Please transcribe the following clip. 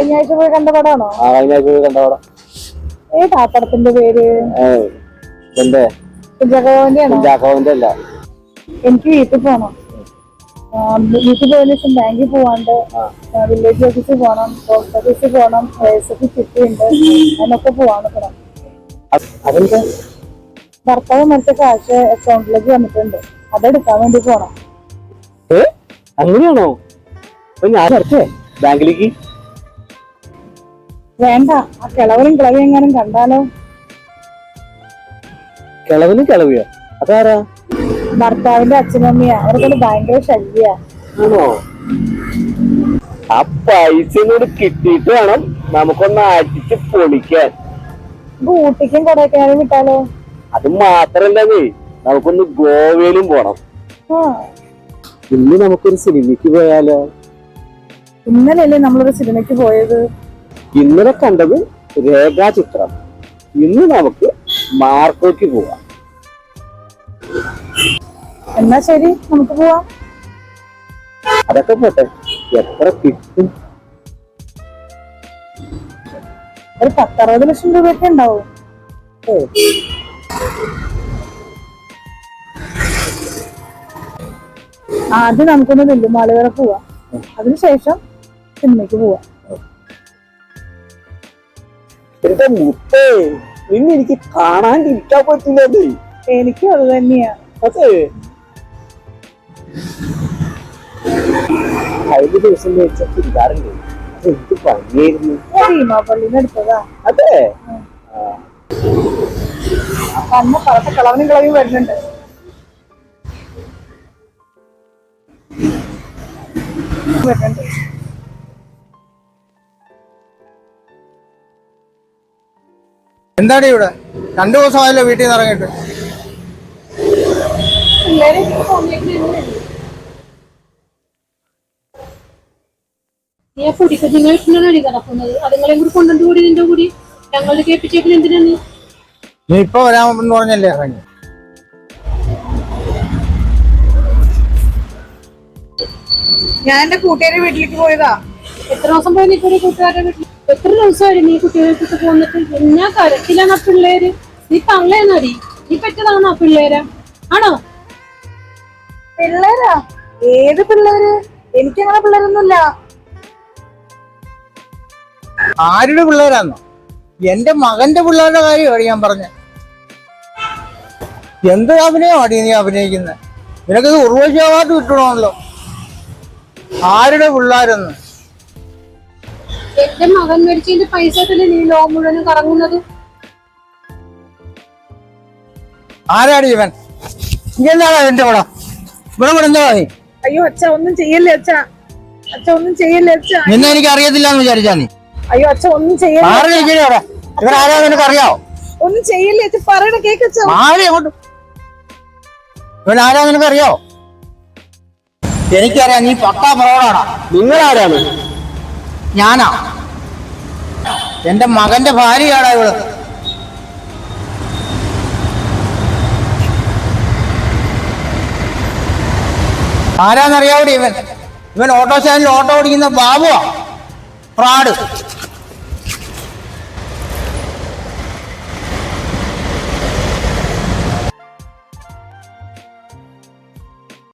കഴിഞ്ഞ ആഴ്ച പോയി കണ്ട പടമാണോ? ആ കഴിഞ്ഞ ആഴ്ച പോയി കണ്ട പടം. ഏതാ പടത്തിന്റെ പേര്? എന്റെ ആണോ അല്ല എനിക്ക് വീട്ടിൽ പോണം. വീട്ടിൽ പോയതിനു ശേഷം ബാങ്കിൽ പോവാണ്ട് വില്ലേജ് ഓഫീസിൽ പോകണം പോസ്റ്റ് ഓഫീസിൽ പോകണം എസ് എഫ് ചിട്ടിയുണ്ട് അതിനൊക്കെ പോവാണ് പടം. ഭർത്താവ് മറ്റേ കാശ് അക്കൗണ്ടിലേക്ക് വന്നിട്ടുണ്ട്. അതെടുക്കാൻ വേണ്ടി പോണം. അങ്ങനെയാണോ? ഞാൻ ബാങ്കിലേക്ക്? വേണ്ട ആ കിളവനും കിളവിയെങ്ങാനും കണ്ടാലോ? കിളവനും കിളവിയോ? അതാരാ? ഭർത്താവിന്റെ അച്ഛനമ്മയാ അവർക്കൊരു ഭയങ്കര ശല്യാ. ആണോ? ആ പൈസ കൂടി കിട്ടിയിട്ട് വേണം നമുക്കൊന്ന് അടിച്ച് പൊളിക്കാൻ. ഊട്ടിക്കും കൊടൈക്കാനും വിട്ടാലോ? അത് മാത്രല്ലേ നമുക്കൊന്ന് ഗോവയിലും പോണം. ഇന്ന് നമുക്കൊരു സിനിമയ്ക്ക് പോയാലോ? ഇന്നലെയല്ലേ നമ്മളൊരു സിനിമയ്ക്ക് പോയത്? ഇന്നലെ കണ്ടത് രേഖാചിത്രം ഇന്ന് നമുക്ക് മാർക്കോയ്ക്ക് പോവാം. എന്നാ ശരി നമുക്ക് പോവാം. അതൊക്കെ പോട്ടെ എത്ര കിട്ടും? ഒരു പത്തറുപത് ലക്ഷം രൂപയൊക്കെ ഉണ്ടാവും. ആദ്യം നമുക്കൊന്ന് നെല്ലുമാളി വരെ പോവാം അതിനുശേഷം സിനിമയ്ക്ക് പോവാം. എന്റെ മുത്തേ നിന്നെ എനിക്ക് കാണാണ്ടിരിക്കാൻ പറ്റില്ലത് എനിക്കും അത് തന്നെയാ. അതെ. കഴിഞ്ഞ ദിവസം മേടിച്ച ചുരിദാറില്ലേ അത് എന്ത് ഭംഗിയായിരുന്നു. ഭീമാപ്പള്ളിന്ന് എടുത്തതാ. അതെ. അന്ന് പറത്ത കളവനും കളവും വരുന്നുണ്ട്. വരുന്നുണ്ട്. എന്താടി ഇവിടെ? രണ്ടു ദിവസമായല്ലോ വീട്ടിൽ നിന്ന് ഇറങ്ങിയിട്ട്. കിടക്കുന്നത് അതുങ്ങളെയും കൂടി കൂടി നിന്റെ കൂടി. ഞങ്ങളുടെ കേൾപ്പിച്ചേക്കിന് എന്തിനാ നീ നീ ഇപ്പൊ വരാമെന്ന് പറഞ്ഞല്ലേ ഇറങ്ങി? ഞാൻ എന്റെ കൂട്ടുകാരി വീട്ടിലേക്ക് പോയതാ. എത്ര ദിവസം പോയി നീ കൂടി കൂട്ടുകാരുടെ വീട്ടിൽ? എത്ര ദിവസമായിരുന്നു നീ കുട്ടികൾക്ക് പോന്നിട്ട്? എന്നാ കരച്ചിലാണ് ആ പിള്ളേര്? നീ തള്ളേന്നടി നീ പറ്റതാണോ ആ പിള്ളേര്? ആണോ? പിള്ളേരാ? ഏത് പിള്ളേര്? എനിക്കങ്ങനെ പിള്ളേരൊന്നുമില്ല. ആരുടെ പിള്ളേരാന്നോ? എന്റെ മകന്റെ പിള്ളേരുടെ കാര്യമാണ് ഞാൻ പറഞ്ഞ. എന്ത് അഭിനയമാടി നീ അഭിനയിക്കുന്നത് നിനക്കിത് ഉർവശി അവാർഡ് കിട്ടണമല്ലോ. ആരുടെ പിള്ളേരെന്ന്? എന്റെ മകൻ മേടിച്ചതിന്റെ പൈസ തന്നെ നീ ലോ മുഴുവനും കറങ്ങുന്നത്. ആരാണ് ഇവൻ? എന്താണ് എന്റെ പടം ഇവിടെ കൂടെ എന്താ നീ? അയ്യോ അച്ഛ ഒന്നും ചെയ്യല്ലേ അച്ഛ? അച്ഛ ഒന്നും ചെയ്യല്ലേ അച്ഛ? നിന്നെ എനിക്ക് അറിയത്തില്ല എന്ന് വിചാരിച്ചാ നീ. അയ്യോ അച്ഛ ഒന്നും ചെയ്യല്ലേ ആരുടെ ഇരിക്കണേ അവിടെ. ഇവൻ ആരാ നിനക്ക് അറിയാവോ? ഒന്നും ചെയ്യല്ലേ അച്ഛ? പറയണ കേക്കച്ച ആരെ അങ്ങോട്ട്. ഇവൻ ആരാ നിനക്ക് അറിയാവോ? എനിക്കറിയാം നീ പക്കാ പ്രൗഡാണ് നിങ്ങൾ ആരാണ് ഞാനാ? എന്റെ മകന്റെ ഭാര്യയാടാ ഇവൾ. ആരാന്നറിയാവൂടി ഇവൻ? ഇവൻ ഓട്ടോ സ്റ്റാൻഡിൽ ഓട്ടോ ഓടിക്കുന്ന ബാബുവാ. ഫ്രാഡ്.